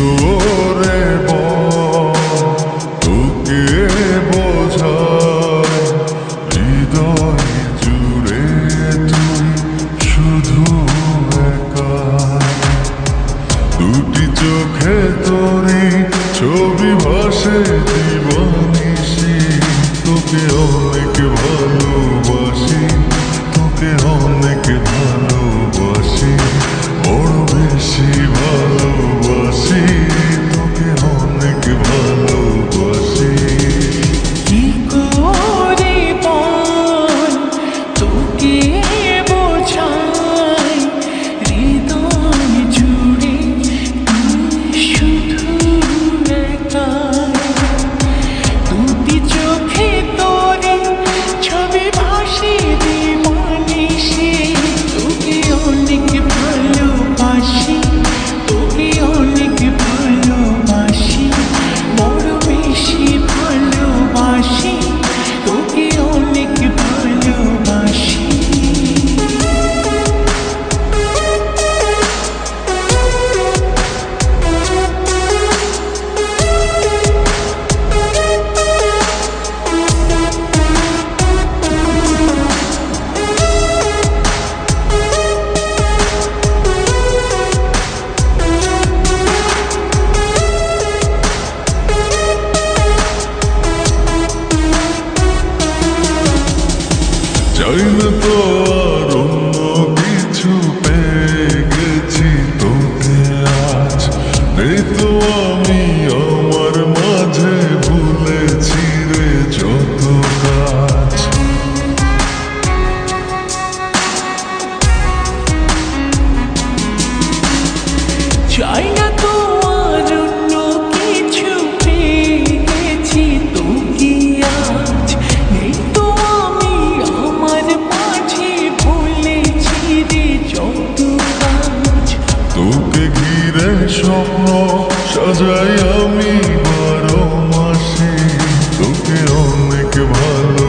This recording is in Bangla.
তোরে তোকে বোঝায় হৃদয় জুড়ে তুই শুধু একা দুটি চোখে তোরে ছবি ভাসে, জীবনী তোকে অনেক তো আর অন্য কিছু পেয়ে গেছি তো আমি আমার মাঝে ভুলেছি রে যত কাজ। চাই স্বপ্ন সাজাই আমি বারো মাসে। তোকে অনেক ভালো